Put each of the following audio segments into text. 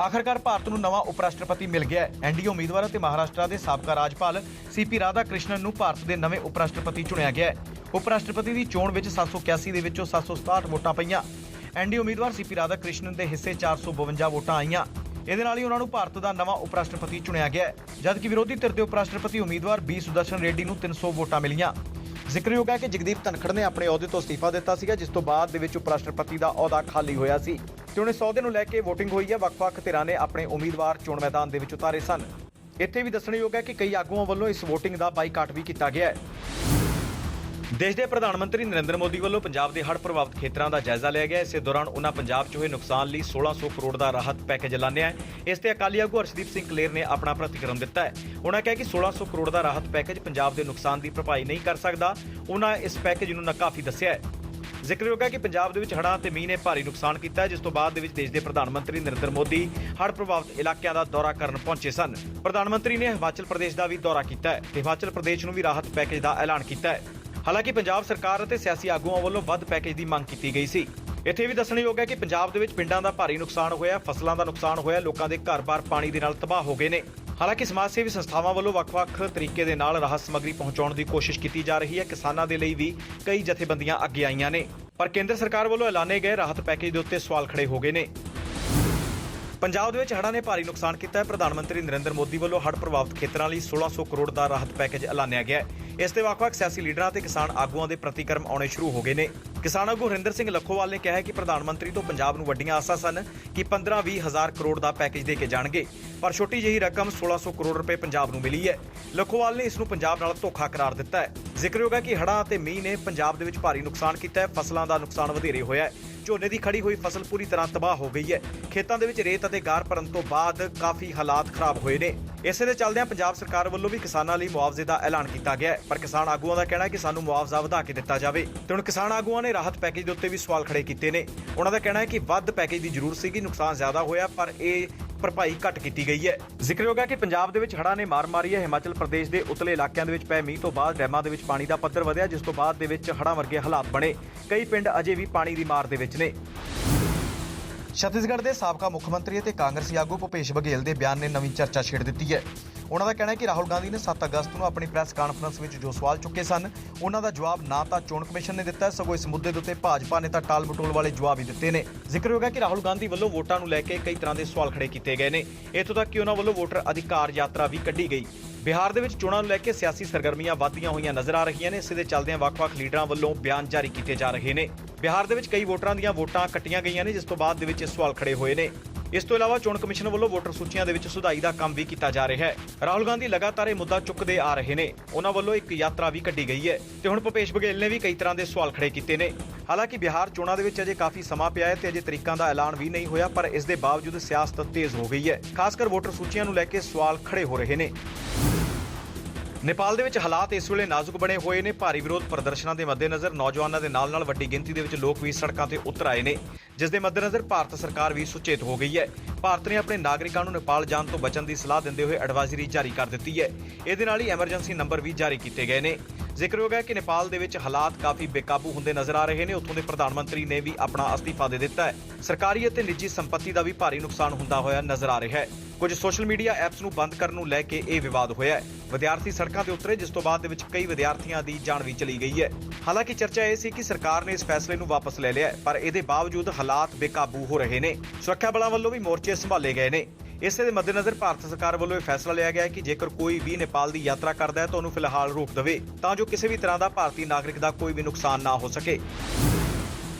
ਆਖਰਕਾਰ ਭਾਰਤ ਨੂੰ ਨਵਾਂ ਉਪ ਰਾਸ਼ਟਰਪਤੀ ਮਿਲ ਗਿਆ ਹੈ। ਐਨਡੀਏ ਉਮੀਦਵਾਰ ਅਤੇ ਮਹਾਰਾਸ਼ਟਰ ਦੇ ਸਾਬਕਾ ਰਾਜਪਾਲ ਸੀਪੀ ਰਾਧਾ ਕ੍ਰਿਸ਼ਨਨ ਨੂੰ ਭਾਰਤ ਦੇ ਨਵੇਂ ਉਪ ਰਾਸ਼ਟਰਪਤੀ ਚੁਣਿਆ ਗਿਆ ਹੈ। ਉਪ ਰਾਸ਼ਟਰਪਤੀ ਦੀ ਚੋਣ ਵਿੱਚ 781 ਦੇ ਵਿੱਚੋਂ 767 ਵੋਟਾਂ ਪਈਆਂ। ਐਨਡੀਏ ਉਮੀਦਵਾਰ ਸੀਪੀ ਰਾਧਾ ਕ੍ਰਿਸ਼ਨਨ ਦੇ ਹਿੱਸੇ 452 ਵੋਟਾਂ ਆਈਆਂ। ਇਹਦੇ ਨਾਲ ਹੀ ਉਹਨਾਂ ਨੂੰ ਭਾਰਤ ਦਾ ਨਵਾਂ ਉਪ ਰਾਸ਼ਟਰਪਤੀ ਚੁਣਿਆ ਗਿਆ ਜਦਕਿ ਵਿਰੋਧੀ ਧਿਰ ਦੇ ਉਪ ਰਾਸ਼ਟਰਪਤੀ ਉਮੀਦਵਾਰ ਬੀ ਸੁਦਰਸ਼ਨ ਰੈਡੀ ਨੂੰ 300 ਵੋਟਾਂ ਮਿਲੀਆਂ। ਜ਼ਿਕਰਯੋਗ ਹੈ ਕਿ ਜਗਦੀਪ ਧਨਖੜ ਨੇ ਆਪਣੇ ਅਹੁਦੇ ਤੋਂ ਅਸਤੀਫਾ ਦਿੱਤਾ ਸੀਗਾ, ਜਿਸ ਤੋਂ ਬਾਅਦ ਦੇ ਵਿੱਚ ਉਪ ਰਾਸ਼ਟਰਪਤੀ ਦਾ ਅਹੁਦਾ ਖਾਲੀ ਹੋਇਆ ਸੀ। ਹੁਣ ਇਸ ਅਹੁਦੇ ਨੂੰ ਲੈ ਕੇ VOTING ਹੋਈ ਹੈ। ਵੱਖ-ਵੱਖ ਧਿਰਾਂ ਨੇ ਆਪਣੇ ਉਮੀਦਵਾਰ ਚੋਣ ਮੈਦਾਨ ਦੇ ਵਿੱਚ ਉਤਾਰੇ ਸਨ। ਇੱਥੇ ਵੀ ਦੱਸਣਯੋਗ ਹੈ ਕਿ ਕਈ ਆਗੂਆਂ ਵੱਲੋਂ ਇਸ VOTING ਦਾ ਬਾਈਕਾਟ ਵੀ ਕੀਤਾ ਗਿਆ ਹੈ। ਦੇਸ਼ ਦੇ ਪ੍ਰਧਾਨ ਮੰਤਰੀ ਨਰਿੰਦਰ ਮੋਦੀ ਵੱਲੋਂ ਪੰਜਾਬ ਦੇ ਹੜ੍ਹ ਪ੍ਰਭਾਵਿਤ ਖੇਤਰਾਂ ਦਾ ਜਾਇਜ਼ਾ ਲਿਆ ਗਿਆ। ਇਸੇ ਦੌਰਾਨ ਉਹਨਾਂ ਪੰਜਾਬ 'ਚ ਹੋਏ ਨੁਕਸਾਨ ਲਈ 1600 ਕਰੋੜ ਦਾ ਰਾਹਤ ਪੈਕੇਜ ਐਲਾਨਿਆ ਇਸ ਤੇ ਅਕਾਲੀ ਆਗੂ ਹਰਸ਼ਦੀਪ ਸਿੰਘ ਕਲੇਰ ਨੇ ਆਪਣਾ ਪ੍ਰਤੀਕਰਮ ਦਿੱਤਾ ਹੈ। ਉਹਨਾਂ ਕਿਹਾ ਕਿ 1600 ਕਰੋੜ ਦਾ ਰਾਹਤ ਪੈਕੇਜ ਪੰਜਾਬ ਦੇ ਨੁਕਸਾਨ ਦੀ ਭਰਪਾਈ ਨਹੀਂ ਕਰ ਸਕਦਾ। ਉਹਨਾਂ ਇਸ ਪੈਕੇਜ ਨੂੰ ਨਾਕਾਫੀ ਦੱਸਿਆ ਹੈ। ਜ਼ਿਕਰਯੋਗ ਹੈ ਕਿ ਪੰਜਾਬ ਦੇ ਵਿੱਚ ਹੜ੍ਹਾਂ ਤੇ ਮੀਂਹ ਨੇ ਭਾਰੀ ਨੁਕਸਾਨ ਕੀਤਾ ਜਿਸ ਤੋਂ ਬਾਅਦ ਦੇ ਵਿੱਚ ਦੇਸ਼ ਦੇ ਪ੍ਰਧਾਨ ਮੰਤਰੀ ਨਰਿੰਦਰ ਮੋਦੀ ਹੜ੍ਹ ਪ੍ਰਭਾਵਿਤ ਇਲਾਕਿਆਂ ਦਾ ਦੌਰਾ ਕਰਨ ਪਹੁੰਚੇ ਸਨ। ਪ੍ਰਧਾਨ ਮੰਤਰੀ ਨੇ ਹਿਮਾਚਲ ਪ੍ਰਦੇਸ਼ ਦਾ ਵੀ ਦੌਰਾ ਕੀਤਾ ਹੈ ਤੇ ਹਿਮਾਚਲ ਪ੍ਰਦੇਸ਼ ਨੂੰ ਵੀ ਰਾਹਤ ਪੈਕੇਜ ਦਾ ਐਲਾਨ ਕੀਤਾ ਹੈ। ਹਾਲਾਂਕਿ ਪੰਜਾਬ ਸਰਕਾਰ ਅਤੇ ਸਿਆਸੀ ਆਗੂਆਂ ਵੱਲੋਂ ਵੱਧ ਪੈਕੇਜ ਦੀ ਮੰਗ ਕੀਤੀ ਗਈ ਸੀ। ਇੱਥੇ ਵੀ ਦੱਸਣਯੋਗ ਹੈ ਕਿ ਪੰਜਾਬ ਦੇ ਵਿੱਚ ਪਿੰਡਾਂ ਦਾ ਭਾਰੀ ਨੁਕਸਾਨ ਹੋਇਆ, ਫਸਲਾਂ ਦਾ ਨੁਕਸਾਨ ਹੋਇਆ, ਲੋਕਾਂ ਦੇ ਘਰ-ਬਾਰ ਪਾਣੀ ਦੇ ਨਾਲ ਤਬਾਹ ਹੋ ਗਏ ਨੇ। ਹਾਲਾਂਕਿ ਸਮਾਜ ਸੇਵੀ ਸੰਸਥਾਵਾਂ ਵੱਲੋਂ ਵੱਖ-ਵੱਖ ਤਰੀਕੇ ਦੇ ਨਾਲ ਰਾਹਤ ਸਮੱਗਰੀ ਪਹੁੰਚਾਉਣ ਦੀ ਕੋਸ਼ਿਸ਼ ਕੀਤੀ ਜਾ ਰਹੀ ਹੈ। ਕਿਸਾਨਾਂ ਦੇ ਲਈ ਵੀ ਕਈ ਜਥੇਬੰਦੀਆਂ ਅੱਗੇ ਆਈਆਂ ਨੇ। ਪਰ ਕੇਂਦਰ ਸਰਕਾਰ ਵੱਲੋਂ ਐਲਾਨੇ ਗਏ ਰਾਹਤ ਪੈਕੇਜ ਦੇ ਉੱਤੇ ਸਵਾਲ ਖੜੇ ਹੋ ਗਏ ਨੇ। ਪੰਜਾਬ ਦੇ ਵਿੱਚ ਹੜ੍ਹਾਂ ਨੇ ਭਾਰੀ ਨੁਕਸਾਨ ਕੀਤਾ ਹੈ। ਪ੍ਰਧਾਨ ਮੰਤਰੀ ਨਰਿੰਦਰ ਮੋਦੀ ਵੱਲੋਂ ਹੜ੍ਹ ਪ੍ਰਭਾਵਿਤ ਖੇਤਰਾਂ ਲਈ 1600 ਕਰੋੜ ਦਾ ਰਾਹਤ ਪੈਕੇਜ ਐਲਾਨਿਆ ਗਿਆ ਹੈ। ਇਸ ਤੇ ਵੱਖ-ਵੱਖ ਸਿਆਸੀ ਲੀਡਰਾਂ ਤੇ ਕਿਸਾਨ ਆਗੂਆਂ ਦੇ ਪ੍ਰਤੀਕਰਮ ਆਉਣੇ ਸ਼ੁਰੂ ਹੋ ਗਏ ਨੇ। ਕਿਸਾਨ ਆਗੂ ਹਰਿੰਦਰ ਸਿੰਘ ਲੱਖੋਵਾਲ ਨੇ ਕਿਹਾ ਕਿ ਪ੍ਰਧਾਨ ਮੰਤਰੀ ਤੋਂ ਪੰਜਾਬ ਨੂੰ ਵੱਡੀਆਂ ਆਸਾਂ ਸਨ ਕਿ 15-20 ਹਜ਼ਾਰ ਕਰੋੜ ਦਾ ਪੈਕੇਜ ਦੇ ਕੇ ਜਾਣਗੇ, ਪਰ ਛੋਟੀ ਜਿਹੀ ਰਕਮ 1600 ਕਰੋੜ ਰੁਪਏ ਪੰਜਾਬ ਨੂੰ ਮਿਲੀ ਹੈ। ਲੱਖੋਵਾਲ ਨੇ ਇਸ ਨੂੰ ਪੰਜਾਬ ਨਾਲ ਧੋਖਾ ਕਰਾਰ ਦਿੱਤਾ ਹੈ। ਜ਼ਿਕਰਯੋਗ ਹੈ ਕਿ ਹੜ੍ਹਾਂ ਅਤੇ ਮੀਂਹ ਨੇ ਪੰਜਾਬ ਦੇ ਵਿੱਚ ਭਾਰੀ ਨੁਕਸਾਨ ਕੀਤਾ ਹੈ, ਫਸਲਾਂ ਦਾ ਨੁਕਸਾਨ ਵਧੇਰੇ ਹੋਇਆ ਹੈ। ਝੋਨੇ ਦੀ ਖੜੀ ਹੋਈ ਫਸਲ ਪੂਰੀ ਤਰ੍ਹਾਂ ਤਬਾਹ ਹੋ ਗਈ ਹੈ। ਖੇਤਾਂ ਦੇ ਵਿੱਚ ਰੇਤ ਅਤੇ ਗਾਰ ਭਰਨ ਤੋਂ ਬਾਅਦ ਕਾਫੀ ਹਾਲਾਤ ਖਰਾਬ ਹੋਏ ਨੇ। ਇਸੇ ਦੇ ਚੱਲਦਿਆਂ ਪੰਜਾਬ ਸਰਕਾਰ ਵੱਲੋਂ ਵੀ ਕਿਸਾਨਾਂ ਲਈ ਮੁਆਵਜ਼ੇ ਦਾ ਐਲਾਨ ਕੀਤਾ ਗਿਆ ਹੈ। ਪਰ ਕਿਸਾਨ ਆਗੂਆਂ ਦਾ ਕਹਿਣਾ ਹੈ ਕਿ ਸਾਨੂੰ ਮੁਆਵਜ਼ਾ ਵਧਾ ਕੇ ਦਿੱਤਾ ਜਾਵੇ। ਤੇ ਹੁਣ ਕਿਸਾਨ ਆਗੂਆਂ ਨੇ ਰਾਹਤ ਪੈਕੇਜ ਦੇ ਉੱਤੇ ਵੀ ਸਵਾਲ ਖੜੇ ਕੀਤੇ ਨੇ। ਉਹਨਾਂ ਦਾ ਕਹਿਣਾ ਹੈ ਕਿ ਵੱਧ ਪੈਕੇਜ ਦੀ ਜ਼ਰੂਰਤ ਸੀਗੀ, ਨੁਕਸਾਨ ਜ਼ਿਆਦਾ ਹੋਇਆ, ਪਰ ਇਹ ਭਰਪਾਈ ਘੱਟ ਕੀਤੀ ਗਈ ਹੈ। ਜ਼ਿਕਰਯੋਗ ਹੈ ਕਿ ਪੰਜਾਬ ਦੇ ਵਿੱਚ ਹੜ੍ਹਾਂ ਨੇ ਮਾਰ ਮਾਰੀ ਹੈ। ਹਿਮਾਚਲ ਪ੍ਰਦੇਸ਼ ਦੇ ਉਤਲੇ ਇਲਾਕਿਆਂ ਦੇ ਵਿੱਚ ਪਏ ਮੀਂਹ ਤੋਂ ਬਾਅਦ ਡੈਮਾਂ ਦੇ ਵਿੱਚ ਪਾਣੀ ਦਾ ਪੱਧਰ ਵਧਿਆ, ਜਿਸ ਤੋਂ ਬਾਅਦ ਦੇ ਵਿੱਚ ਹੜ੍ਹਾਂ ਵਰਗੇ ਹਾਲਾਤ ਬਣੇ। ਕਈ ਪਿੰਡ ਅਜੇ ਵੀ ਪਾਣੀ ਦੀ ਮਾਰ ਦੇ ਵਿੱਚ ਨੇ। ਛੱਤੀਸਗੜ੍ਹ ਦੇ ਸਾਬਕਾ ਮੁੱਖ ਮੰਤਰੀ ਅਤੇ ਕਾਂਗਰਸੀ ਆਗੂ ਭੁਪੇਸ਼ ਬਘੇਲ ਦੇ ਬਿਆਨ ਨੇ ਨਵੀਂ ਚਰਚਾ ਛੇੜ ਦਿੱਤੀ ਹੈ। ਉਹਨਾਂ ਦਾ ਕਹਿਣਾ ਹੈ ਕਿ ਰਾਹੁਲ ਗਾਂਧੀ ਨੇ 7 ਅਗਸਤ ਨੂੰ ਆਪਣੀ ਪ੍ਰੈਸ ਕਾਨਫਰੰਸ ਵਿੱਚ ਜੋ ਸਵਾਲ ਚੁੱਕੇ ਸਨ, ਉਹਨਾਂ ਦਾ ਜਵਾਬ ਨਾ ਤਾਂ ਚੋਣ ਕਮਿਸ਼ਨ ਨੇ ਦਿੱਤਾ, ਸਗੋਂ ਇਸ ਮੁੱਦੇ ਦੇ ਉੱਤੇ ਭਾਜਪਾ ਨੇ ਤਾਂ ਟਾਲ ਮਟੋਲ ਵਾਲੇ ਜਵਾਬ ਹੀ ਦਿੱਤੇ ਨੇ। ਜ਼ਿਕਰਯੋਗ ਹੈ ਕਿ ਰਾਹੁਲ ਗਾਂਧੀ ਵੱਲੋਂ ਵੋਟਾਂ ਨੂੰ ਲੈ ਕੇ ਕਈ ਤਰ੍ਹਾਂ ਦੇ ਸਵਾਲ ਖੜੇ ਕੀਤੇ ਗਏ ਨੇ। ਇੱਥੋਂ ਤੱਕ ਕਿ ਉਹਨਾਂ ਵੱਲੋਂ ਵੋਟਰ ਅਧਿਕਾਰ ਯਾਤਰਾ ਵੀ ਕੱਢੀ ਗਈ। ਬਿਹਾਰ ਦੇ ਵਿੱਚ ਚੋਣਾਂ ਨੂੰ ਲੈ ਕੇ ਸਿਆਸੀ ਸਰਗਰਮੀਆਂ ਵਧਦੀਆਂ ਹੋਈਆਂ ਨਜ਼ਰ ਆ ਰਹੀਆਂ ਨੇ। ਇਸੇ ਦੇ ਚੱਲਦਿਆਂ ਵੱਖ-ਵੱਖ ਲੀਡਰਾਂ ਵੱਲੋਂ ਬਿਆਨ ਜਾਰੀ ਕੀਤੇ ਜਾ ਰਹੇ ਨੇ। ਬਿਹਾਰ ਦੇ ਵਿੱਚ ਕਈ ਵੋਟਰਾਂ ਦੀਆਂ ਵੋਟਾਂ ਕੱਟੀਆਂ ਗਈਆਂ ਨੇ, ਜਿਸ ਤੋਂ ਬਾਅਦ ਦੇ ਵਿੱਚ ਇਹ ਸਵਾਲ ਖੜੇ ਹੋਏ ਨੇ। ਇਸ ਤੋਂ ਇਲਾਵਾ ਚੋਣ ਕਮਿਸ਼ਨ ਵੱਲੋਂ ਵੋਟਰ ਸੂਚੀਆਂ ਦੇ ਵਿੱਚ ਸੁਧਾਈ ਦਾ ਕੰਮ ਵੀ ਕੀਤਾ ਜਾ ਰਿਹਾ ਹੈ। ਰਾਹੁਲ ਗਾਂਧੀ ਲਗਾਤਾਰ ਇਹ ਮੁੱਦਾ ਚੁੱਕਦੇ ਆ ਰਹੇ ਨੇ। ਉਹਨਾਂ ਵੱਲੋਂ ਇੱਕ ਯਾਤਰਾ ਵੀ ਕੱਢੀ ਗਈ ਹੈ ਤੇ ਹੁਣ ਭੁਪੇਸ਼ ਬਘੇਲ ਨੇ ਵੀ ਕਈ ਤਰ੍ਹਾਂ ਦੇ ਸਵਾਲ ਖੜੇ ਕੀਤੇ ਨੇ। ਹਾਲਾਂਕਿ ਬਿਹਾਰ ਚੋਣਾਂ ਦੇ ਵਿੱਚ ਅਜੇ ਕਾਫੀ ਸਮਾਂ ਪਿਆ ਹੈ ਤੇ ਅਜੇ ਤਰੀਕਾਂ ਦਾ ਐਲਾਨ ਵੀ ਨਹੀਂ ਹੋਇਆ, ਪਰ ਇਸ ਦੇ ਬਾਵਜੂਦ ਸਿਆਸਤ ਤੇਜ਼ ਹੋ ਗਈ ਹੈ। ਖਾਸ ਕਰ ਵੋਟਰ ਸੂਚੀਆਂ ਨੂੰ ਲੈ ਕੇ ਸਵਾਲ ਖੜੇ ਹੋ ਰਹੇ ਨੇ। ਨੇਪਾਲ ਦੇ ਵਿੱਚ ਹਾਲਾਤ ਇਸ ਵੇਲੇ ਨਾਜ਼ੁਕ ਬਣੇ ਹੋਏ ਨੇ। ਭਾਰੀ ਵਿਰੋਧ ਪ੍ਰਦਰਸ਼ਨਾਂ ਦੇ ਮੱਦੇਨਜ਼ਰ ਨੌਜਵਾਨਾਂ ਦੇ ਨਾਲ-ਨਾਲ ਵੱਡੀ ਗਿਣਤੀ ਦੇ ਵਿੱਚ ਲੋਕ ਵੀ ਸੜਕਾਂ ਤੇ ਉਤਰ ਆਏ ਨੇ, ਜਿਸ ਦੇ ਮੱਦੇਨਜ਼ਰ ਭਾਰਤ ਸਰਕਾਰ ਵੀ ਸੁਚੇਤ ਹੋ ਗਈ ਹੈ। ਭਾਰਤ ਨੇ ਆਪਣੇ ਨਾਗਰਿਕਾਂ ਨੂੰ ਨੇਪਾਲ ਜਾਣ ਤੋਂ ਬਚਣ ਦੀ ਸਲਾਹ ਦਿੰਦੇ ਹੋਏ ਐਡਵਾਈਜ਼ਰੀ ਜਾਰੀ ਕਰ ਦਿੱਤੀ ਹੈ। ਇਹਦੇ ਨਾਲ ਹੀ ਐਮਰਜੈਂਸੀ ਨੰਬਰ ਵੀ ਜਾਰੀ ਕੀਤੇ ਗਏ ਨੇ। ਜ਼ਿਕਰਯੋਗ ਹੈ ਕਿ ਨੇਪਾਲ ਦੇ ਵਿੱਚ ਹਾਲਾਤ ਕਾਫੀ ਬੇਕਾਬੂ ਹੁੰਦੇ ਨਜ਼ਰ ਆ ਰਹੇ ਨੇ। ਉੱਥੋਂ ਦੇ ਪ੍ਰਧਾਨ ਮੰਤਰੀ ਨੇ ਵੀ ਆਪਣਾ ਅਸਤੀਫਾ ਦੇ ਦਿੱਤਾ ਹੈ। ਸਰਕਾਰੀ ਅਤੇ ਨਿੱਜੀ ਸੰਪਤੀ ਦਾ ਵੀ ਭਾਰੀ ਨੁਕਸਾਨ ਹੁੰਦਾ ਹੋਇਆ ਨਜ਼ਰ ਆ ਰਿਹਾ ਹੈ। ਕੁਝ ਸੋਸ਼ਲ ਮੀਡੀਆ ਐਪਸ ਨੂੰ ਬੰਦ ਕਰਨ ਨੂੰ ਲੈ ਕੇ ਇਹ ਵਿਵਾਦ ਹੋਇਆ ਹੈ। ਵਿਦਿਆਰਥੀ ਸੜਕਾਂ ਤੇ ਉਤਰੇ, ਜਿਸ ਤੋਂ ਬਾਅਦ ਦੇ ਵਿੱਚ ਕਈ ਵਿਦਿਆਰਥੀਆਂ ਦੀ ਜਾਨ ਵੀ ਚਲੀ ਗਈ ਹੈ। ਹਾਲਾਂਕਿ ਚਰਚਾ ਇਹ ਸੀ ਕਿ ਸਰਕਾਰ ਨੇ ਇਸ ਫੈਸਲੇ ਨੂੰ ਵਾਪਸ ਲੈ ਲਿਆ ਪਰ ਇਹਦੇ ਬਾਵਜੂਦ ਹਾਲਾਤ ਬੇਕਾਬੂ ਹੋ ਰਹੇ ਨੇ। ਸੁਰੱਖਿਆ ਬਲਾਂ ਵੱਲੋਂ ਵੀ ਮੋਰਚੇ ਸੰਭਾਲੇ ਗਏ ਨੇ। ਇਸੇ ਦੇ ਮੱਦੇਨਜ਼ਰ ਭਾਰਤ ਸਰਕਾਰ ਵੱਲੋਂ ਇਹ ਫੈਸਲਾ ਲਿਆ ਗਿਆ ਹੈ ਕਿ ਜੇਕਰ ਕੋਈ ਵੀ ਨੇਪਾਲ ਦੀ ਯਾਤਰਾ ਕਰਦਾ ਹੈ ਤਾਂ ਉਹਨੂੰ ਫਿਲਹਾਲ ਰੋਕ ਦੇਵੇ, ਤਾਂ ਜੋ ਕਿਸੇ ਵੀ ਤਰ੍ਹਾਂ ਦਾ ਭਾਰਤੀ ਨਾਗਰਿਕ ਦਾ ਕੋਈ ਵੀ ਨੁਕਸਾਨ ਨਾ ਹੋ ਸਕੇ।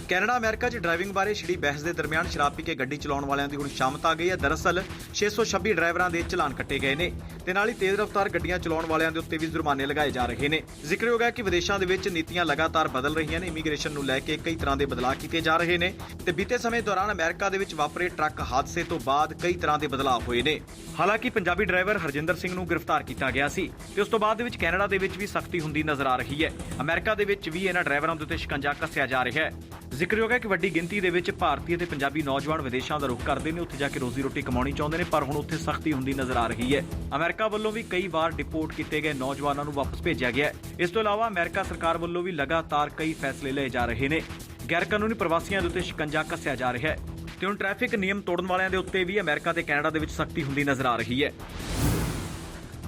ਕੈਨੇਡਾ, ਅਮਰੀਕਾ 'ਚ ਡਰਾਈਵਿੰਗ ਬਾਰੇ ਛਿੜੀ ਬਹਿਸ ਦੇ ਦਰਮਿਆਨ ਸ਼ਰਾਬ ਪੀ ਕੇ ਗੱਡੀ ਚਲਾਉਣ ਵਾਲਿਆਂ ਦੀ ਹੁਣ ਸ਼ਾਮਤ ਆ ਗਈ ਹੈ। ਦਰਅਸਲ 626 ਡਰਾਈਵਰਾਂ ਦੇ ਚਲਾਨ ਕੱਟੇ ਗਏ ਨੇ। ਤੇ ਨਾਲ ਹੀ ਤੇਜ਼ ਰਫ਼ਤਾਰ ਗੱਡੀਆਂ ਚਲਾਉਣ ਵਾਲਿਆਂ ਦੇ ਉੱਤੇ ਵੀ ਜੁਰਮਾਨੇ ਲਗਾਏ ਜਾ ਰਹੇ ਨੇ। ਜ਼ਿਕਰਯੋਗ ਹੈ ਕਿ ਵਿਦੇਸ਼ਾਂ ਦੇ ਵਿੱਚ ਨੀਤੀਆਂ ਲਗਾਤਾਰ ਬਦਲ ਰਹੀਆਂ ਨੇ। ਇਮੀਗ੍ਰੇਸ਼ਨ ਨੂੰ ਲੈ ਕੇ ਕਈ ਤਰ੍ਹਾਂ ਦੇ ਬਦਲਾਅ ਕੀਤੇ ਜਾ ਰਹੇ ਨੇ। ਤੇ ਬੀਤੇ ਸਮੇਂ ਦੌਰਾਨ ਅਮਰੀਕਾ ਦੇ ਵਿੱਚ ਵਾਪਰੇ ਟਰੱਕ ਹਾਦਸੇ ਤੋਂ ਬਾਅਦ ਕਈ ਤਰ੍ਹਾਂ ਦੇ ਬਦਲਾਅ ਹੋਏ ਨੇ। ਹਾਲਾਂਕਿ ਪੰਜਾਬੀ ਡਰਾਈਵਰ ਹਰਜਿੰਦਰ ਸਿੰਘ ਨੂੰ ਗ੍ਰਿਫਤਾਰ ਕੀਤਾ ਗਿਆ ਸੀ। ਤੇ ਉਸ ਤੋਂ ਬਾਅਦ ਦੇ ਵਿੱਚ ਕੈਨੇਡਾ ਦੇ ਵਿੱਚ ਵੀ ਸਖਤੀ ਹੁੰਦੀ ਨਜ਼ਰ ਆ ਰਹੀ ਹੈ। ਅਮਰੀਕਾ ਦੇ ਵਿੱਚ ਵੀ ਇਹਨਾਂ ਡਰਾਈਵਰਾਂ ਦੇ ਉੱਤੇ ਸ਼ਿਕੰਜਾ ਕੱਸਿਆ ਜਾ ਰਿਹਾ ਹੈ। ਜ਼ਿਕਰਯੋਗ ਹੈ ਕਿ ਵੱਡੀ ਗਿਣਤੀ ਦੇ ਵਿੱਚ ਭਾਰਤੀ ਅਤੇ ਪੰਜਾਬੀ ਨੌਜਵਾਨ ਵਿਦੇਸ਼ਾਂ ਦਾ ਰੁਖ ਕਰਦੇ ਨੇ, ਉੱਥੇ ਜਾ ਕੇ ਰੋਜ਼ੀ ਰੋਟੀ ਕਮਾਉਣੀ ਚਾਹੁੰਦੇ ਨੇ, ਪਰ ਹੁਣ ਉੱਥੇ ਸਖਤੀ ਹੁੰਦੀ ਨਜ਼ਰ ਆ ਰਹੀ ਹੈ। ਅਮਰੀਕਾ ਵੱਲੋਂ ਵੀ ਕਈ ਵਾਰ ਡਿਪੋਰਟ ਕੀਤੇ ਗਏ ਨੌਜਵਾਨਾਂ ਨੂੰ ਵਾਪਸ ਭੇਜਿਆ ਗਿਆ ਹੈ। ਇਸ ਤੋਂ ਇਲਾਵਾ ਅਮਰੀਕਾ ਸਰਕਾਰ ਵੱਲੋਂ ਵੀ ਲਗਾਤਾਰ ਕਈ ਫੈਸਲੇ ਲਏ ਜਾ ਰਹੇ ਨੇ। ਗੈਰ ਕਾਨੂੰਨੀ ਪ੍ਰਵਾਸੀਆਂ ਦੇ ਉੱਤੇ ਸ਼ਿਕੰਜਾ ਕੱਸਿਆ ਜਾ ਰਿਹਾ ਹੈ। ਤੇ ਹੁਣ ਟ੍ਰੈਫਿਕ ਨਿਯਮ ਤੋੜਨ ਵਾਲਿਆਂ ਦੇ ਉੱਤੇ ਵੀ ਅਮਰੀਕਾ ਤੇ ਕੈਨੇਡਾ ਦੇ ਵਿੱਚ ਸਖਤੀ ਹੁੰਦੀ ਨਜ਼ਰ ਆ ਰਹੀ ਹੈ।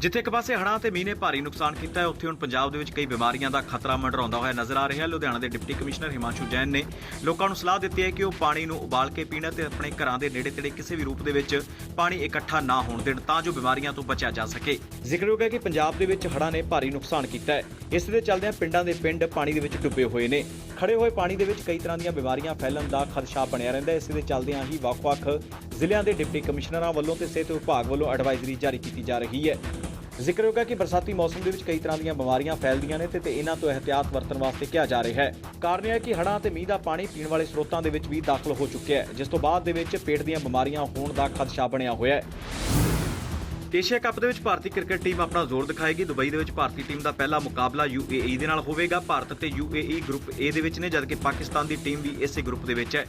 ਜਿੱਥੇ ਇੱਕ ਪਾਸੇ ਹੜ੍ਹਾਂ ਤੇ ਮੀਂਹ ਨੇ ਭਾਰੀ ਨੁਕਸਾਨ ਕੀਤਾ ਹੈ, ਉੱਥੇ ਹੁਣ ਪੰਜਾਬ ਦੇ ਵਿੱਚ ਕਈ ਬਿਮਾਰੀਆਂ ਦਾ ਖਤਰਾ ਮੰਡਰਾਉਂਦਾ ਹੋਇਆ ਨਜ਼ਰ ਆ ਰਿਹਾ ਹੈ। ਲੁਧਿਆਣਾ ਦੇ ਡਿਪਟੀ ਕਮਿਸ਼ਨਰ ਹਿਮਾਂਸ਼ੂ ਜੈਨ ਨੇ ਲੋਕਾਂ ਨੂੰ ਸਲਾਹ ਦਿੱਤੀ ਹੈ ਕਿ ਉਹ ਪਾਣੀ ਨੂੰ ਉਬਾਲ ਕੇ ਪੀਣ ਤੇ ਆਪਣੇ ਘਰਾਂ ਦੇ ਨੇੜੇ-ਤੇੜੇ ਕਿਸੇ ਵੀ ਰੂਪ ਦੇ ਵਿੱਚ ਪਾਣੀ ਇਕੱਠਾ ਨਾ ਹੋਣ ਦੇਣ ਤਾਂ ਜੋ ਬਿਮਾਰੀਆਂ ਤੋਂ ਬਚਿਆ ਜਾ ਸਕੇ। ਜ਼ਿਕਰਯੋਗ ਹੈ ਕਿ ਪੰਜਾਬ ਦੇ ਵਿੱਚ ਹੜ੍ਹਾਂ ਨੇ ਭਾਰੀ ਨੁਕਸਾਨ ਕੀਤਾ ਹੈ। ਇਸ ਦੇ ਚੱਲਦਿਆਂ ਪਿੰਡਾਂ ਦੇ ਪਿੰਡ ਪਾਣੀ ਦੇ ਵਿੱਚ ਡੁੱਬੇ ਹੋਏ ਨੇ। ਖੜੇ ਹੋਏ ਪਾਣੀ ਦੇ ਵਿੱਚ ਕਈ ਤਰ੍ਹਾਂ ਦੀਆਂ ਬਿਮਾਰੀਆਂ ਫੈਲਣ ਦਾ ਖਦਸ਼ਾ ਬਣਿਆ ਰਹਿੰਦਾ ਹੈ। ਇਸ ਦੇ ਚੱਲਦਿਆਂ ਹੀ ਵੱਖ-ਵੱਖ ਜ਼ਿਲ੍ਹਿਆਂ ਦੇ ਡਿਪਟੀ ਕਮਿਸ਼ਨਰਾਂ ਵੱਲੋਂ ਤੇ ਸਿਹਤ ਵਿਭਾਗ ਵੱਲੋਂ ਐਡਵਾਈਜ਼ਰੀ ਜਾਰੀ ਕੀਤੀ ਜਾ ਰਹੀ ਹੈ। ਜ਼ਿਕਰ ਹੈ ਕਿ ਬਰਸਾਤੀ ਮੌਸਮ ਦੇ ਵਿੱਚ ਕਈ ਤਰ੍ਹਾਂ ਦੀਆਂ ਬਿਮਾਰੀਆਂ ਫੈਲਦੀਆਂ ਨੇ ਤੇ ਤੇ ਇਹਨਾਂ ਤੋਂ ਇਹਤਿਆਤ ਵਰਤਣ ਵਾਸਤੇ ਕਿਹਾ ਜਾ ਰਿਹਾ ਹੈ। ਕਾਰਨ ਇਹ ਹੈ ਕਿ ਹੜ੍ਹਾਂ ਤੇ ਮੀਂਹ ਦਾ ਪਾਣੀ ਪੀਣ ਵਾਲੇ ਸਰੋਤਾਂ ਦੇ ਵਿੱਚ ਵੀ ਦਾਖਲ ਹੋ ਚੁੱਕਿਆ ਹੈ, ਜਿਸ ਤੋਂ ਬਾਅਦ ਦੇ ਵਿੱਚ ਪੇਟ ਦੀਆਂ ਬਿਮਾਰੀਆਂ ਹੋਣ ਦਾ ਖਦਸ਼ਾ ਬਣਿਆ ਹੋਇਆ ਹੈ। ਏਸ਼ੀਆ ਕੱਪ ਦੇ ਵਿੱਚ ਭਾਰਤੀ ਕ੍ਰਿਕਟ ਟੀਮ ਆਪਣਾ ਜ਼ੋਰ ਦਿਖਾਏਗੀ। ਦੁਬਈ ਦੇ ਵਿੱਚ ਭਾਰਤੀ ਟੀਮ ਦਾ ਪਹਿਲਾ ਮੁਕਾਬਲਾ UAE ਦੇ ਨਾਲ ਹੋਵੇਗਾ। ਭਾਰਤ ਤੇ UAE ਗਰੁੱਪ ਏ ਦੇ ਵਿੱਚ ਨੇ, ਜਦਕਿ ਪਾਕਿਸਤਾਨ ਦੀ ਟੀਮ ਵੀ ਇਸੇ ਗਰੁੱਪ ਦੇ ਵਿੱਚ ਹੈ।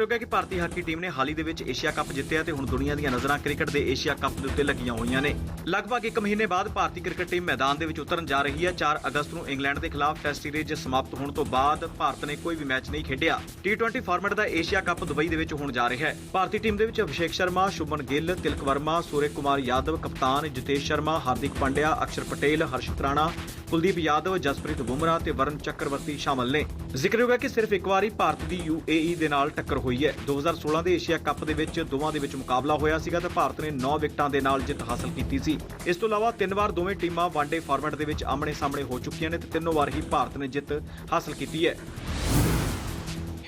ਹੋ ਗਿਆ ਕਿ ਭਾਰਤੀ ਹਾਕੀ ਟੀਮ ਨੇ ਹਾਲ ਹੀ ਦੇ ਵਿੱਚ ਏਸ਼ੀਆ ਕੱਪ ਜਿੱਤਿਆ ਤੇ ਹੁਣ ਦੁਨੀਆ ਦੀਆਂ ਨਜ਼ਰਾਂ ਕ੍ਰਿਕਟ ਦੇ ਏਸ਼ੀਆ ਕੱਪ ਦੇ ਉੱਤੇ ਲੱਗੀਆਂ ਹੋਈਆਂ ਨੇ। ਲਗਭਗ 1 ਮਹੀਨੇ ਬਾਅਦ ਭਾਰਤੀ ਕ੍ਰਿਕਟ ਟੀਮ ਮੈਦਾਨ ਦੇ ਵਿੱਚ ਉਤਰਨ ਜਾ ਰਹੀ ਹੈ। 4 ਅਗਸਤ ਨੂੰ ਇੰਗਲੈਂਡ ਦੇ ਖਿਲਾਫ ਟੈਸਟ ਸੀਰੀਜ਼ ਸਮਾਪਤ ਹੋਣ ਤੋਂ ਬਾਅਦ ਭਾਰਤ ਨੇ ਕੋਈ ਵੀ ਮੈਚ ਨਹੀਂ ਖੇਡਿਆ। T20 ਫਾਰਮੈਟ ਦਾ ਏਸ਼ੀਆ ਕੱਪ ਦੁਬਈ ਦੇ ਵਿੱਚ ਹੋਣ ਜਾ ਰਿਹਾ ਹੈ। ਭਾਰਤੀ ਟੀਮ ਦੇ ਵਿੱਚ ਅਭਿਸ਼ੇਕ ਸ਼ਰਮਾ, ਸ਼ੁਭਮਨ ਗਿੱਲ, ਤਿਲਕ ਵਰਮਾ, ਸੂਰਜ ਕੁਮਾਰ ਯਾਦਵ ਕਪਤਾਨ ਜਿਤੇਸ਼ ਸ਼ਰਮਾ, ਹਾਰਦਿਕ ਪਾਂਡਿਆ, ਅਕਸ਼ਰ ਪਟੇਲ, ਹਰਸ਼ਿਤ ਰਾਣਾ, ਕੁਲਦੀਪ ਯਾਦਵ, ਜਸਪ੍ਰੀਤ ਬੁਮਰਾਹ ਤੇ ਵਰਨ ਚੱਕਰਵਰਤੀ ਸ਼ਾਮਲ ਨੇ। ਜ਼ਿਕਰਯੋਗ ਹੈ ਕਿ ਸਿਰਫ ਇੱਕ ਵਾਰੀ ਭਾਰਤ ਦੀ UAE ਦੇ ਨਾਲ ਟੱਕਰ ਹੋਈ ਹੈ। 2016 ਦੇ ਏਸ਼ੀਆ ਕੱਪ ਦੇ ਵਿੱਚ ਦੋਵਾਂ ਦੇ ਵਿੱਚ ਮੁਕਾਬਲਾ ਹੋਇਆ ਸੀਗਾ ਤੇ ਭਾਰਤ ਨੇ 9 ਵਿਕਟਾਂ ਦੇ ਨਾਲ ਜਿੱਤ ਹਾਸਲ ਕੀਤੀ ਸੀ। ਇਸ ਤੋਂ ਇਲਾਵਾ ਤਿੰਨ ਵਾਰ ਦੋਵੇਂ ਟੀਮਾਂ ਵਨਡੇ ਫਾਰਮੈਟ ਦੇ ਵਿੱਚ ਆਮਣੇ-ਸਾਹਮਣੇ ਹੋ ਚੁੱਕੀਆਂ ਨੇ ਤੇ ਤਿੰਨੋਂ ਵਾਰ ਹੀ ਭਾਰਤ ਨੇ ਜਿੱਤ ਹਾਸਲ ਕੀਤੀ ਹੈ।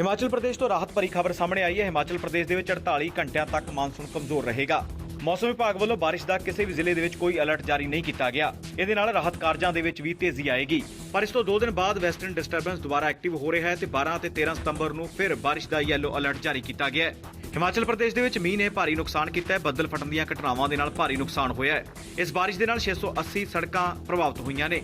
ਹਿਮਾਚਲ ਪ੍ਰਦੇਸ਼ ਤੋਂ ਰਾਹਤ ਭਰੀ ਖਬਰ ਸਾਹਮਣੇ ਆਈ ਹੈ। ਹਿਮਾਚਲ ਪ੍ਰਦੇਸ਼ ਦੇ ਵਿੱਚ 48 ਘੰਟਿਆਂ ਤੱਕ ਮਾਨਸੂਨ ਕਮਜ਼ੋਰ ਰਹੇਗਾ। ਮੌਸਮ ਵਿਭਾਗ ਵੱਲੋਂ ਬਾਰਿਸ਼ ਦਾ ਕਿਸੇ ਵੀ ਜ਼ਿਲ੍ਹੇ ਦੇ ਵਿੱਚ ਕੋਈ ਅਲਰਟ ਜਾਰੀ ਨਹੀਂ ਕੀਤਾ ਗਿਆ। ਇਹਦੇ ਨਾਲ ਰਾਹਤ ਕਾਰਜਾਂ ਦੇ ਵਿੱਚ ਵੀ ਤੇਜ਼ੀ ਆਏਗੀ। ਪਰ ਇਸ ਤੋਂ 2 ਦਿਨ ਬਾਅਦ ਵੈਸਟਰਨ ਡਿਸਟਰਬੈਂਸ ਦੁਬਾਰਾ ਐਕਟਿਵ ਹੋ ਰਿਹਾ ਹੈ ਤੇ 12 ਅਤੇ 13 ਸਤੰਬਰ ਨੂੰ ਫਿਰ ਬਾਰਿਸ਼ ਦਾ ਯੈਲੋ ਅਲਰਟ ਜਾਰੀ ਕੀਤਾ ਗਿਆ ਹੈ। ਹਿਮਾਚਲ ਪ੍ਰਦੇਸ਼ ਦੇ ਵਿੱਚ ਮੀਂਹ ਨੇ ਭਾਰੀ ਨੁਕਸਾਨ ਕੀਤਾ ਹੈ। ਬੱਦਲ ਫਟਣ ਦੀਆਂ ਘਟਨਾਵਾਂ ਦੇ ਨਾਲ ਭਾਰੀ ਨੁਕਸਾਨ ਹੋਇਆ ਹੈ। ਇਸ ਬਾਰਿਸ਼ ਦੇ ਨਾਲ 680 ਸੜਕਾਂ ਪ੍ਰਭਾਵਿਤ ਹੋਈਆਂ ਨੇ।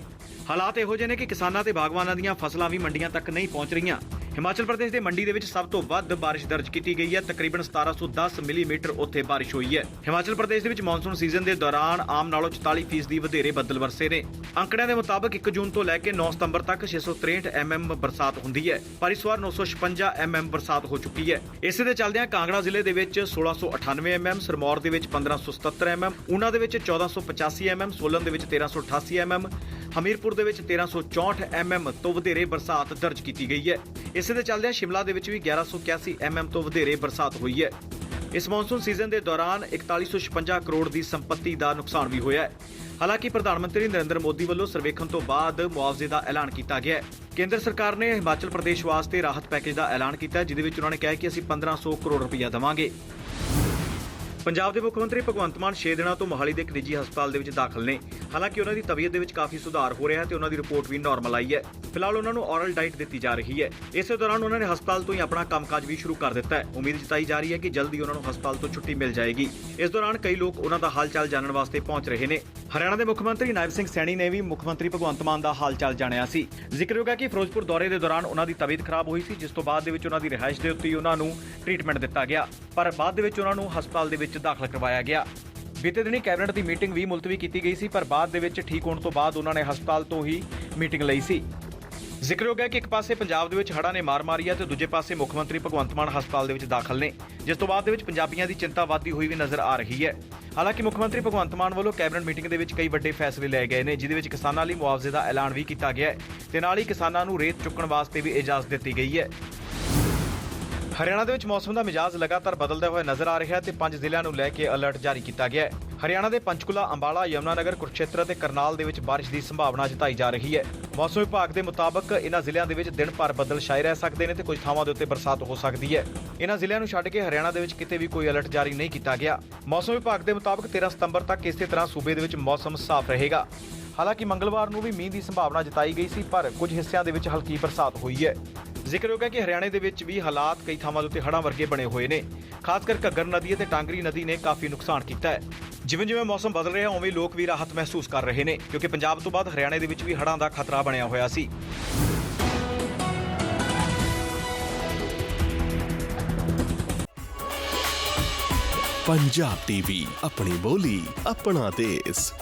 ਹਾਲਾਤ ਇਹੋ ਜਿਹੇ ਨੇ ਕਿ ਕਿਸਾਨਾਂ ਤੇ ਬਾਗਬਾਨਾਂ ਦੀਆਂ ਫਸਲਾਂ ਵੀ ਮੰਡੀਆਂ ਤੱਕ ਨਹੀਂ ਪਹੁੰਚ ਰਹੀਆਂ। ਹਿਮਾਚਲ ਪ੍ਰਦੇਸ਼ ਦੇ ਮੰਡੀ ਦੇ ਵਿੱਚ ਸਭ ਤੋਂ ਵੱਧ ਬਾਰਿਸ਼ ਦਰਜ ਕੀਤੀ ਗਈ ਹੈ। ਤਕਰੀਬਨ 1710 ਮਿਲੀਮੀਟਰ ਉੱਥੇ ਬਾਰਿਸ਼ ਹੋਈ ਹੈ। ਹਿਮਾਚਲ ਪ੍ਰਦੇਸ਼ ਦੇ ਵਿੱਚ ਮੌਨਸੂਨ ਸੀਜ਼ਨ ਦੇ ਦੌਰਾਨ ਆਮ ਨਾਲੋਂ 44% ਦੀ ਵਧੇਰੇ ਬੱਦਲ ਵਰਸੇ ਨੇ। ਅੰਕੜਿਆਂ ਦੇ ਮੁਤਾਬਕ 1 ਜੂਨ ਤੋਂ ਲੈ ਕੇ 9 ਸਤੰਬਰ ਤੱਕ 663 mm ਬਰਸਾਤ ਹੁੰਦੀ ਹੈ। ਪਰ ਇਸ ਵਾਰ 956 mm ਬਰਸਾਤ ਹੋ ਚੁੱਕੀ ਹੈ। ਇਸੇ ਦੇ ਚੱਲਦਿਆਂ ਕਾਂਗੜਾ ਜ਼ਿਲ੍ਹੇ ਦੇ ਵਿੱਚ 1698 mm ਸਰਮੌਰ ਦੇ ਵਿੱਚ 1577 mm ਊਨਾ ਦੇ ਵਿੱਚ 1485 mm ਸੋਲਨ ਦੇ ਵਿੱਚ 1388 mm ਹਮੀਰਪੁਰ ਦੇ ਵਿੱਚ 1364 mm ਤੋਂ ਵਧੇਰੇ ਬਰਸਾਤ ਦਰਜ ਕੀਤੀ ਗਈ ਹੈ। ਇਸੇ ਦੇ ਚੱਲਦਿਆਂ ਸ਼ਿਮਲਾ ਦੇ ਵਿੱਚ ਵੀ 1181 mm ਤੋਂ ਵਧੇਰੇ ਬਰਸਾਤ ਹੋਈ ਹੈ। ਇਸ ਮੌਨਸੂਨ ਸੀਜ਼ਨ ਦੇ ਦੌਰਾਨ 4156 ਕਰੋੜ ਦੀ ਸੰਪਤੀ ਦਾ ਨੁਕਸਾਨ ਵੀ ਹੋਇਆ ਹੈ। ਹਾਲਾਂਕਿ ਪ੍ਰਧਾਨ ਮੰਤਰੀ ਨਰਿੰਦਰ ਮੋਦੀ ਵੱਲੋਂ ਸਰਵੇਖਣ ਤੋਂ ਬਾਅਦ ਮੁਆਵਜ਼ੇ ਦਾ ਐਲਾਨ ਕੀਤਾ ਗਿਆ ਹੈ। ਕੇਂਦਰ ਸਰਕਾਰ ਨੇ ਹਿਮਾਚਲ ਪ੍ਰਦੇਸ਼ ਵਾਸਤੇ ਰਾਹਤ ਪੈਕੇਜ ਦਾ ਐਲਾਨ ਕੀਤਾ ਜਿਹਦੇ ਵਿੱਚ ਉਹਨਾਂ ਨੇ ਕਿਹਾ ਕਿ ਅਸੀਂ 1500 ਕਰੋੜ ਰੁਪਇਆ ਦੇਵਾਂਗੇ। ਪੰਜਾਬ ਦੇ ਮੁੱਖ ਮੰਤਰੀ ਭਗਵੰਤ ਮਾਨ 6 ਦਿਨਾਂ ਤੋਂ ਮੋਹਾਲੀ ਦੇ ਇੱਕ ਨਿੱਜੀ ਹਸਪਤਾਲ ਦੇ ਵਿੱਚ ਦਾਖਲ ਨੇ। ਹਾਲਾਂਕਿ ਉਹਨਾਂ ਦੀ ਤਬੀਅਤ ਦੇ ਵਿੱਚ ਕਾਫੀ ਸੁਧਾਰ ਹੋ ਰਿਹਾ ਹੈ ਤੇ ਉਹਨਾਂ ਦੀ ਰਿਪੋਰਟ ਵੀ ਨਾਰਮਲ ਆਈ ਹੈ। ਫਿਲਹਾਲ ਉਹਨਾਂ ਨੂੰ ਔਰਲ ਡਾਈਟ ਦਿੱਤੀ ਜਾ ਰਹੀ ਹੈ। ਇਸੇ ਦੌਰਾਨ ਉਹਨਾਂ ਨੇ ਹਸਪਤਾਲ ਤੋਂ ਹੀ ਆਪਣਾ ਕੰਮਕਾਜ ਵੀ ਸ਼ੁਰੂ ਕਰ ਦਿੱਤਾ ਹੈ। ਉਮੀਦ ਜਤਾਈ ਜਾ ਰਹੀ ਹੈ ਕਿ ਜਲਦੀ ਉਹਨਾਂ ਨੂੰ ਹਸਪਤਾਲ ਤੋਂ ਛੁੱਟੀ ਮਿਲ ਜਾਏਗੀ। ਇਸ ਦੌਰਾਨ ਕਈ ਲੋਕ ਉਹਨਾਂ ਦਾ ਹਾਲ-ਚਾਲ ਜਾਣਨ ਵਾਸਤੇ ਪਹੁੰਚ ਰਹੇ ਨੇ। ਹਰਿਆਣਾ ਦੇ ਮੁੱਖ ਮੰਤਰੀ ਨਾਇਬ ਸਿੰਘ ਸੈਣੀ ਨੇ ਵੀ ਮੁੱਖ ਮੰਤਰੀ ਭਗਵੰਤ ਮਾਨ ਦਾ ਹਾਲ-ਚਾਲ ਜਾਣਿਆ ਸੀ। ਜ਼ਿਕਰਯੋਗ ਹੈ ਕਿ ਫਿਰੋਜ਼ਪੁਰ ਦੌਰੇ ਦੇ ਦੌਰਾਨ ਉਹਨਾਂ ਦੀ ਤਬੀਅਤ ਖਰਾਬ ਹੋਈ ਸੀ, ਜਿਸ ਤੋਂ ਬਾਅਦ ਦੇ ਵਿੱਚ ਉਹਨਾਂ ਦੀ ਰਿਹਾਇਸ਼ ਦੇ ਉੱਤੇ ਹੀ ਉਹਨਾਂ ਨੂੰ ਟ੍ਰੀਟਮੈਂਟ ਦਿੱਤਾ ਗਿਆ। ਪਰ ਬਾਅਦ ਦੇ ਵਿੱਚ ਉਹਨਾਂ ਨੂੰ ਹਸਪਤਾਲ ਦੇ ਵਿੱਚ ਦਾਖਲ ਕਰਵਾਇਆ ਗਿਆ। ਬੀਤੇ ਦਿਨੀ ਕੈਬਨਿਟ ਦੀ ਮੀਟਿੰਗ ਵੀ ਮੁਲਤਵੀ ਕੀਤੀ ਗਈ ਸੀ, ਪਰ ਬਾਅਦ ਦੇ ਵਿੱਚ ਠੀਕ ਹੋਣ ਤੋਂ ਬਾਅਦ ਉਹਨਾਂ ਨੇ ਹਸਪਤਾਲ ਤੋਂ ਹੀ ਮੀਟਿੰਗ ਲਈ ਸੀ। ਜ਼ਿਕਰਯੋਗ ਹੈ ਕਿ ਇੱਕ ਪਾਸੇ ਪੰਜਾਬ ਦੇ ਵਿੱਚ ਹੜ੍ਹਾਂ ਨੇ ਮਾਰ ਮਾਰੀ ਹੈ ਤੇ ਦੂਜੇ ਪਾਸੇ ਮੁੱਖ ਮੰਤਰੀ ਭਗਵੰਤ ਮਾਨ ਹਸਪਤਾਲ ਦੇ ਵਿੱਚ ਦਾਖਲ ਨੇ, ਜਿਸ ਤੋਂ ਬਾਅਦ ਦੇ ਵਿੱਚ ਪੰਜਾਬੀਆਂ ਦੀ ਚਿੰਤਾ ਵੱਧਦੀ ਹੋਈ ਵੀ ਨਜ਼ਰ ਆ ਰਹੀ ਹੈ। ਹਾਲਾਂਕਿ ਮੁੱਖ ਮੰਤਰੀ ਭਗਵੰਤ ਮਾਨ ਵੱਲੋਂ ਕੈਬਨਿਟ ਮੀਟਿੰਗ ਦੇ ਵਿੱਚ ਕਈ ਵੱਡੇ ਫੈਸਲੇ ਲਏ ਗਏ ਨੇ ਜਿਦੇ ਵਿੱਚ ਕਿਸਾਨਾਂ ਲਈ ਮੁਆਵਜ਼ੇ ਦਾ ਐਲਾਨ ਵੀ ਕੀਤਾ ਗਿਆ ਹੈ ਤੇ ਨਾਲ ਹੀ ਕਿਸਾਨਾਂ ਨੂੰ ਰੇਤ ਚੁੱਕਣ ਵਾਸਤੇ ਵੀ ਇਜਾਜ਼ਤ ਦਿੱਤੀ ਗਈ ਹੈ। ਹਰਿਆਣਾ ਦੇ ਵਿੱਚ ਮੌਸਮ ਦਾ ਮਿਜਾਜ਼ ਲਗਾਤਾਰ ਬਦਲਦਾ ਹੋਇਆ ਨਜ਼ਰ ਆ ਰਿਹਾ ਹੈ ਤੇ ਪੰਜ ਜ਼ਿਲ੍ਹਿਆਂ ਨੂੰ ਲੈ ਕੇ ਅਲਰਟ ਜਾਰੀ ਕੀਤਾ ਗਿਆ ਹੈ। ਹਰਿਆਣਾ ਦੇ ਪੰਚਕੁਲਾ, ਅੰਬਾਲਾ, ਯਮੁਨਾਨਗਰ, ਕੁਰਕਸ਼ੇਤਰ ਅਤੇ ਕਰਨਾਲ ਦੇ ਵਿੱਚ ਬਾਰਿਸ਼ ਦੀ ਸੰਭਾਵਨਾ ਜਤਾਈ ਜਾ ਰਹੀ ਹੈ। ਮੌਸਮ ਵਿਭਾਗ ਦੇ ਮੁਤਾਬਕ ਇਹਨਾਂ ਜ਼ਿਲ੍ਹਿਆਂ ਦੇ ਵਿੱਚ ਦਿਨ ਭਰ ਬੱਦਲ ਛਾਏ ਰਹਿ ਸਕਦੇ ਨੇ ਤੇ ਕੁਝ ਥਾਵਾਂ ਦੇ ਉੱਤੇ ਬਰਸਾਤ ਹੋ ਸਕਦੀ ਹੈ। ਇਹਨਾਂ ਜ਼ਿਲ੍ਹਿਆਂ ਨੂੰ ਛੱਡ ਕੇ ਹਰਿਆਣਾ ਦੇ ਵਿੱਚ ਕਿਤੇ ਵੀ ਕੋਈ ਅਲਰਟ ਜਾਰੀ ਨਹੀਂ ਕੀਤਾ ਗਿਆ। ਮੌਸਮ ਵਿਭਾਗ ਦੇ ਮੁਤਾਬਕ 13 ਸਤੰਬਰ ਤੱਕ ਇਸੇ ਤਰ੍ਹਾਂ ਸੂਬੇ ਦੇ ਵਿੱਚ ਮੌਸਮ ਸਾਫ਼ ਰਹੇਗਾ। ਹਾਲਾਂਕਿ ਮੰਗਲਵਾਰ ਨੂੰ ਵੀ ਮੀਂਹ ਦੀ ਸੰਭਾਵਨਾ ਜਤਾਈ ਗਈ ਸੀ, ਪਰ ਕੁਝ ਹਿੱਸਿਆਂ ਦੇ ਵਿੱਚ ਹਲਕੀ ਬਰਸਾਤ ਹੋਈ ਹੈ। ਜ਼ਿਕਰਯੋਗ ਹੈ ਕਿ ਹਰਿਆਣੇ ਦੇ ਵਿੱਚ ਵੀ ਹਾਲਾਤ ਕਈ ਥਾਵਾਂ ਉੱਤੇ ਹੜ੍ਹਾਂ ਵਰਗੇ ਬਣੇ ਹੋਏ ਨੇ। ਖਾਸ ਕਰ ਘੱਗਰ ਨਦੀ ਅਤੇ ਟਾਂਗਰੀ ਨਦੀ ਨੇ ਕਾਫੀ ਨੁਕਸਾਨ ਕੀਤਾ ਹੈ। ਜਿਵੇਂ ਜਿਵੇਂ ਮੌਸਮ ਬਦਲ ਰਿਹਾ, ਉਵੇਂ ਲੋਕ ਵੀ ਰਾਹਤ ਮਹਿਸੂਸ ਕਰ ਰਹੇ ਨੇ, ਕਿਉਂਕਿ ਪੰਜਾਬ ਤੋਂ ਬਾਅਦ ਹਰਿਆਣੇ ਦੇ ਵਿੱਚ ਵੀ ਹੜਾਂ ਦਾ ਖਤਰਾ ਬਣਿਆ ਹੋਇਆ ਸੀ। ਪੰਜਾਬ ਟੀਵੀ, ਆਪਣੀ ਬੋਲੀ, ਆਪਣਾ ਦੇਸ਼।